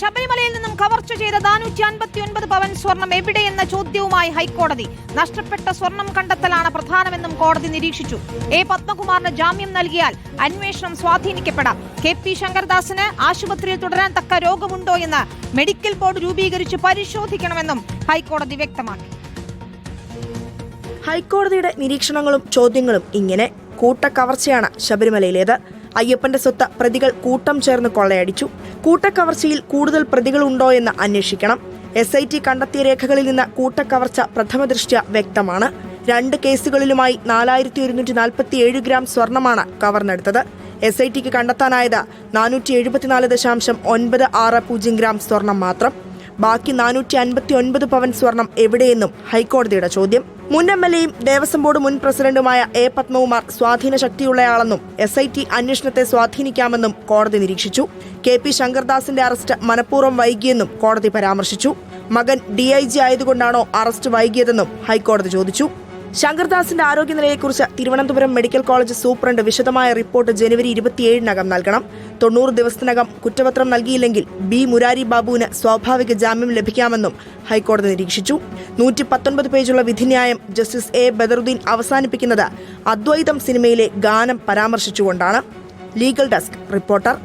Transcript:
ശബരിമലയിൽ നിന്നും കവർച്ച ചെയ്ത നാനൂറ്റി അൻപത്തി ഒൻപത് പവൻ സ്വർണം എവിടെയെന്ന ചോദ്യവുമായി ഹൈക്കോടതി. നഷ്ടപ്പെട്ട സ്വർണം കണ്ടെത്തലാണ് പ്രധാനമെന്നും കോടതി നിരീക്ഷിച്ചു. എ പത്മകുമാറിന് ജാമ്യം നൽകിയാൽ അന്വേഷണം സ്വാധീനിക്കപ്പെടാം. കെ പി ശങ്കർദാസിന് ആശുപത്രിയിൽ തുടരാൻ തക്ക രോഗമുണ്ടോ എന്ന് മെഡിക്കൽ ബോർഡ് രൂപീകരിച്ച് പരിശോധിക്കണമെന്നും ഹൈക്കോടതി വ്യക്തമാക്കി. ഹൈക്കോടതിയുടെ നിരീക്ഷണങ്ങളും ചോദ്യങ്ങളും ഇങ്ങനെ കൂട്ടക്കവർച്ചയാണ് ശബരിമലയിലേത്. അയ്യപ്പന്റെ സ്വത്ത് പ്രതികൾ കൂട്ടം ചേർന്ന് കൊള്ളയടിച്ചു. കൂട്ടക്കവർച്ചയിൽ കൂടുതൽ പ്രതികളുണ്ടോ എന്ന് അന്വേഷിക്കണം. എസ് ഐ ടി കണ്ടെത്തിയ രേഖകളിൽ നിന്ന് കൂട്ടക്കവർച്ച പ്രഥമദൃഷ്ട്യ വ്യക്തമാണ്. രണ്ട് കേസുകളിലുമായി നാലായിരത്തി ഒരുന്നൂറ്റി നാൽപ്പത്തി ഏഴ് ഗ്രാം സ്വർണമാണ് കവർന്നെടുത്തത് എസ് ഐ ടിക്ക് കണ്ടെത്താനായത് നാനൂറ്റി എഴുപത്തിനാല് ദശാംശം ഒൻപത് ആറ് പൂജ്യം ഗ്രാം സ്വർണം മാത്രം. ബാക്കി നാനൂറ്റി അൻപത്തി ഒൻപത് പവൻ സ്വർണം എവിടെയെന്നും ഹൈക്കോടതിയുടെ ചോദ്യം. മുൻ എം എൽ എയും ദേവസ്വം ബോർഡ് മുൻ പ്രസിഡന്റുമായ എ പത്മകുമാർ സ്വാധീന ശക്തിയുള്ളയാളെന്നും എസ് ഐ ടി അന്വേഷണത്തെ സ്വാധീനിക്കാമെന്നും കോടതി നിരീക്ഷിച്ചു. കെ പി ശങ്കർദാസിന്റെ അറസ്റ്റ് മനഃപൂർവം വൈകിയെന്നും കോടതി പരാമർശിച്ചു. മകൻ ഡി ഐ ജി ആയതുകൊണ്ടാണോ അറസ്റ്റ് വൈകിയതെന്നും ഹൈക്കോടതി ചോദിച്ചു. ശങ്കർദാസിന്റെ ആരോഗ്യനിലയെക്കുറിച്ച് തിരുവനന്തപുരം മെഡിക്കൽ കോളേജ് സൂപ്രണ്ട് വിശദമായ റിപ്പോർട്ട് ജനുവരി ഇരുപത്തിയേഴിനകം നൽകണം. തൊണ്ണൂറ് ദിവസത്തിനകം കുറ്റപത്രം നൽകിയില്ലെങ്കിൽ ബി മുരാരി ബാബുവിന് സ്വാഭാവിക ജാമ്യം ലഭിക്കാമെന്നും ഹൈക്കോടതി നിരീക്ഷിച്ചു. നൂറ്റി പത്തൊൻപത് പേജുള്ള വിധിന്യായം ജസ്റ്റിസ് എ ബദറുദ്ദീൻ അവസാനിപ്പിക്കുന്നത് അദ്വൈതം സിനിമയിലെ ഗാനം പരാമർശിച്ചുകൊണ്ടാണ്. Legal desk reporter